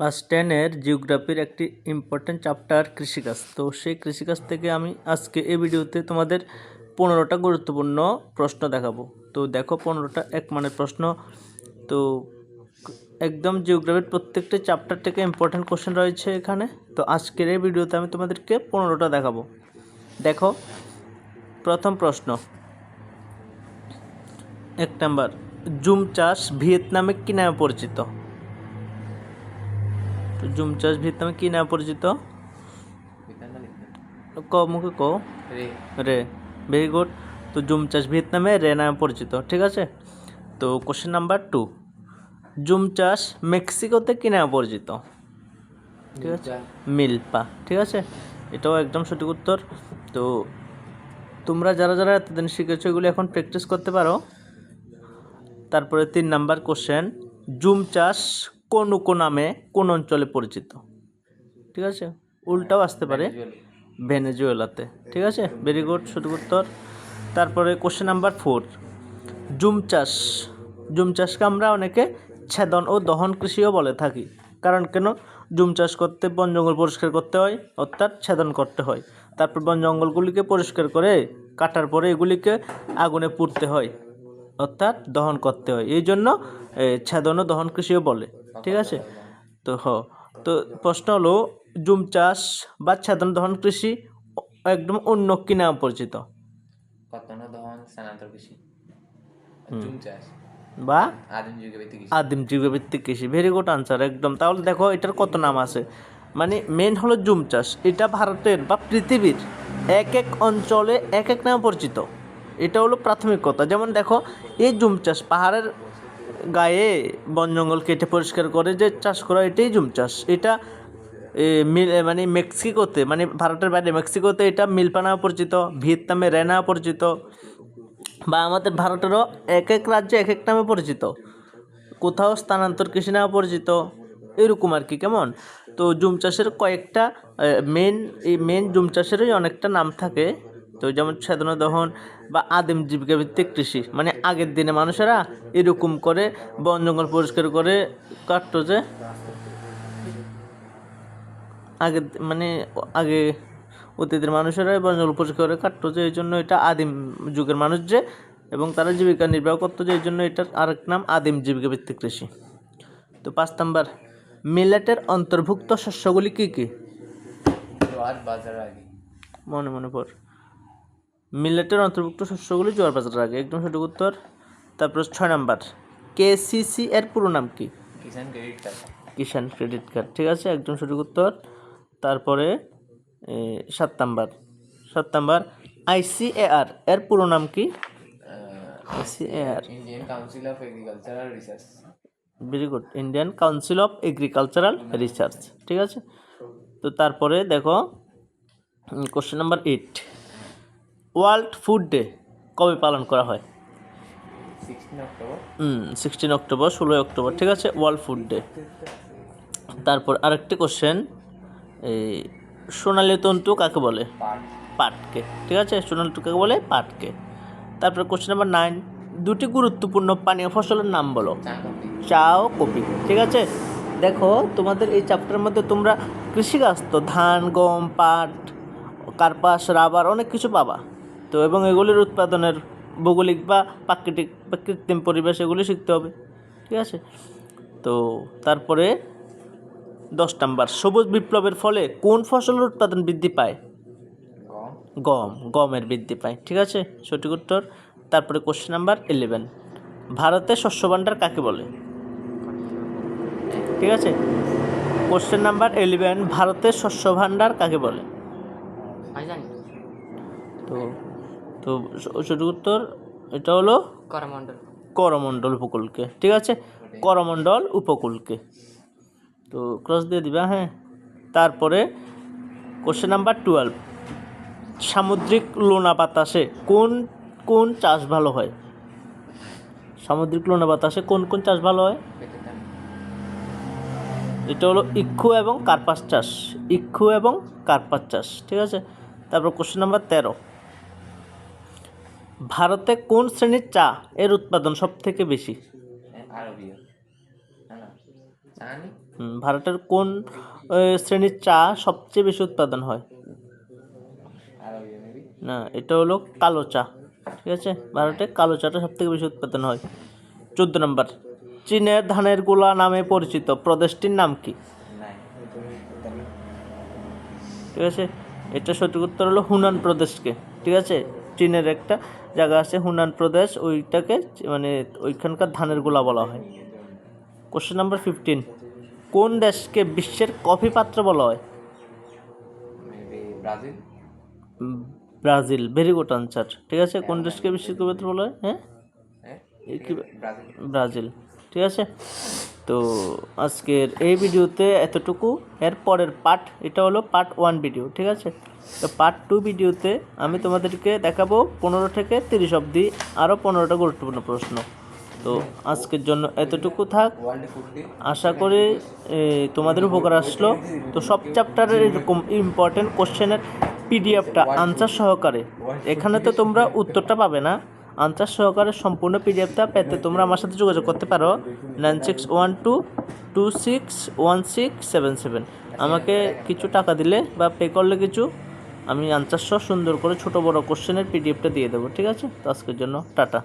Class টেনের জিওগ্রাফির একটি important chapter কৃষিকাজ। তো সেই কৃষিকাজ থেকে আমি আজকে এই ভিডিওতে তোমাদের পনেরোটা গুরুত্বপূর্ণ প্রশ্ন দেখাবো। তো দেখো পনেরোটা এক মানের প্রশ্ন। তো একদম জিওগ্রাফির প্রত্যেকটা চ্যাপ্টার থেকে ইম্পর্ট্যান্ট কোশ্চেন রয়েছে এখানে। তো আজকের এই ভিডিওতে আমি তোমাদেরকে পনেরোটা দেখাবো। দেখো, প্রথম প্রশ্ন। এক নাম্বার, জুম চাষ ভিয়েতনামে কী নামে পরিচিত? তো জুম চাষ ভিয়েতনামে কী নামে পরিচিত? ক মুখে ক। রে। রে ভেরি গুড তো জুম চাষ ভিয়েতনামে রে নামে পরিচিত ঠিক আছে? তো কোশ্চেন নাম্বার টু জুম চাষ মেক্সিকোতে কী নামে পরিচিত? ঠিক আছে? মিল্পা। ঠিক আছে? এটাও একদম সঠিক উত্তর। তো তোমরা যারা যারা এতদিন শিখেছো এগুলো এখন প্র্যাকটিস করতে পারো। তারপরে তিন নাম্বার কোশ্চেন জুম চাষ কোন উকো নামে কোন অঞ্চলে পরিচিত? ঠিক আছে? উল্টাও আসতে পারে। ভেনেজুয়েলাতে। ঠিক আছে? ভেরি গুড সঠিক উত্তর। তারপরে কোশ্চেন নাম্বার ফোর জুম চাষ। জুম চাষকে আমরা অনেকে ছেদন ও দহন কৃষিও বলে থাকি। কারণ কেন? জুম চাষ করতে বন জঙ্গল পরিষ্কার করতে হয় অর্থাৎ ছেদন করতে হয়। তারপর বন জঙ্গলগুলিকে পরিষ্কার করে কাটার পরে এগুলিকে আগুনে পুড়তে হয় অর্থাৎ দহন করতে হয়। এই জন্য ছেদন ও দহন কৃষিও বলে। ঠিক আছে? তো হ তো প্রশ্ন হলো জুম চাষ বা সাধারণ দহন কৃষি একদম অন্য কি নাম পরিচিত? বা? আদিম যুগভিত্তিক কৃষি। ভেরি গুড আনসার একদম। তাহলে দেখো এটার কত নাম আছে? মানে মেন হলো জুম চাষ। এটা ভারতের বা পৃথিবীর এক এক অঞ্চলে এক এক নামে পরিচিত। এটা হলো প্রাথমিক কথা। যেমন দেখো এই জুম চাষ পাহাড়ের গায়ে বন জঙ্গল কেটে পরিষ্কার করে যে চাষ করা এটাই জুম চাষ। এটা মানে মেক্সিকোতে মানে ভারতের বাইরে মেক্সিকোতে এটা মিল্পা নামে পরিচিত, ভিয়েতনামে রেনা পরিচিত, বা আমাদের ভারতেরও এক এক রাজ্যে এক এক নামে পরিচিত। কোথাও স্থানান্তর কৃষি নামে পরিচিত, এরকম আর কি, কেমন? তো জুম চাষের কয়েকটা মেন এই মেন জুম চাষেরই অনেকটা নাম থাকে। তো যেমন ছেদনা দহন বা আদিম জীবিকা ভিত্তিক কৃষি মানে আগের দিনে মানুষেরা এরকম করে বন জঙ্গল পরিষ্কার করে কাটতো যে আগে মানে আগে অতীতের মানুষেরা বন জঙ্গল পরিষ্কার করে কাটতো যে এই জন্য এটা আদিম যুগের মানুষ যে এবং তারা জীবিকা নির্বাহ করতো যে এই জন্য এটার আরেক নাম আদিম জীবিকা ভিত্তিক কৃষি। তো পাঁচ নাম্বার মিলেটের অন্তর্ভুক্ত শস্যগুলি কী কী? মনে মনে পড়। মিলেটের অন্তর্ভুক্ত শস্যগুলি জোয়ার বাজার আগে। একদম সঠিক উত্তর তারপর ছয় নাম্বার। কেসিসি এর পুরো নাম কি? Kisan credit card. Kisan credit card ঠিক আছে? একদম সঠিক উত্তর। তারপরে সাত নাম্বার। সাত নাম্বার আইসিএআর এর পুরো নাম কি? ICAR Indian Council of Agricultural Research very good Indian Council of Agricultural Research ঠিক আছে? তো তারপরে দেখো question number eight World Food Day কবে পালন করা হয়? সিক্সটিন অক্টোবর সিক্সটিন অক্টোবর ষোলোই অক্টোবর ঠিক আছে? World Food Day. তারপর আরেকটি কোশ্চেন এই সোনালী তন্তু কাকে বলে? পাটকে ঠিক আছে? সোনালী তন্তু কাকে বলে? পাটকে। তারপর কোশ্চেন নাম্বার নাইন দুটি গুরুত্বপূর্ণ পানীয় ফসলের নাম বলো। চা চা ও কপি ঠিক আছে? দেখো তোমাদের এই চ্যাপ্টারের মধ্যে তোমরা কৃষিকাজ তো ধান গম পাট কার্পাস রাবার অনেক কিছু পাবা। তো এবং এগুলির উৎপাদনের ভৌগোলিক বা প্রাকৃতিক বা কৃত্রিম পরিবেশ এগুলি শিখতে হবে ঠিক আছে? তো তারপরে দশ নাম্বার সবুজ বিপ্লবের ফলে কোন ফসলের উৎপাদন বৃদ্ধি পায়? গম। গম গমের বৃদ্ধি পায় ঠিক আছে? সঠিক উত্তর। তারপরে কোশ্চেন নাম্বার ইলেভেন ভারতের শস্য ভাণ্ডার কাকে বলে? ঠিক আছে? কোশ্চেন নাম্বার ইলেভেন ভারতের শস্য ভাণ্ডার কাকে বলে? তো তো সঠিক উত্তর এটা হলো করমণ্ডল। করমণ্ডল উপকূলকে ঠিক আছে? করমণ্ডল উপকূলকে। তো ক্রস দিয়ে দিবা হ্যাঁ? তারপরে কোশ্চেন নাম্বার টুয়েলভ সামুদ্রিক লোনা বাতাসে কোন কোন চাষ ভালো হয়? সামুদ্রিক লোনা বাতাসে কোন কোন চাষ ভালো হয়? এটা হলো ইক্ষু এবং কার্পাস চাষ। ইক্ষু এবং কার্পাস চাষ ঠিক আছে? তারপর কোশ্চেন নাম্বার তেরো। ভারতে কোন শ্রেণির চা এর উৎপাদন সব থেকে বেশি হুম, ভারতের কোন শ্রেণির চা সবচেয়ে বেশি উৎপাদন হয়? না এটা হলো কালো চা ঠিক আছে? ভারতে কালো চাটা সব থেকে বেশি উৎপাদন হয়। চোদ্দ নম্বর চীনের ধানের গোলা নামে পরিচিত প্রদেশটির নাম কি? ঠিক আছে? এটা সঠিক উত্তর হলো হুনান প্রদেশকে ঠিক আছে? চীনের একটা জায়গা আছে হুনান প্রদেশ ওইটাকে মানে ওইখানকার ধানের গোলা বলা হয়। কোশ্চেন নাম্বার ফিফটিন কোন দেশকে বিশ্বের কফি পাত্র বলা হয়? Brazil Brazil very good answer ঠিক আছে? কোন দেশকে বিশ্বের কফি পাত্র বলা হয়? হ্যাঁ? হ্যাঁ ব্রাজিল। ঠিক আছে? তো আজকের এই ভিডিওতে এতটুকু। এর পরের পার্ট এটা হলো পার্ট ওয়ান ভিডিও ঠিক আছে? তো পার্ট টু ভিডিওতে আমি তোমাদেরকে দেখাবো পনেরো থেকে তিরিশ অবধি আরও পনেরোটা গুরুত্বপূর্ণ প্রশ্ন। তো আজকের জন্য এতটুকু থাক। আশা করি তোমাদের উপকার আসলো। তো সব চ্যাপ্টারের এরকম ইম্পর্টেন্ট কোশ্চেনের পিডিএফটা আনসার সহকারে। এখানে তো তোমরা উত্তরটা পাবে না। আনসার সহকারে সম্পূর্ণ পিডিএফটা পেতে তোমরা আমার সাথে যোগাযোগ করতে পারো। Nine six one two two six one six seven seven. আমাকে কিছু টাকা দিলে বা পে করলে কিছু, আমি আনসার সহ সুন্দর করে ছোটো বড়ো কোশ্চেনের পিডিএফটা দিয়ে দেবো, ঠিক আছে? তো আজকের জন্য টাটা।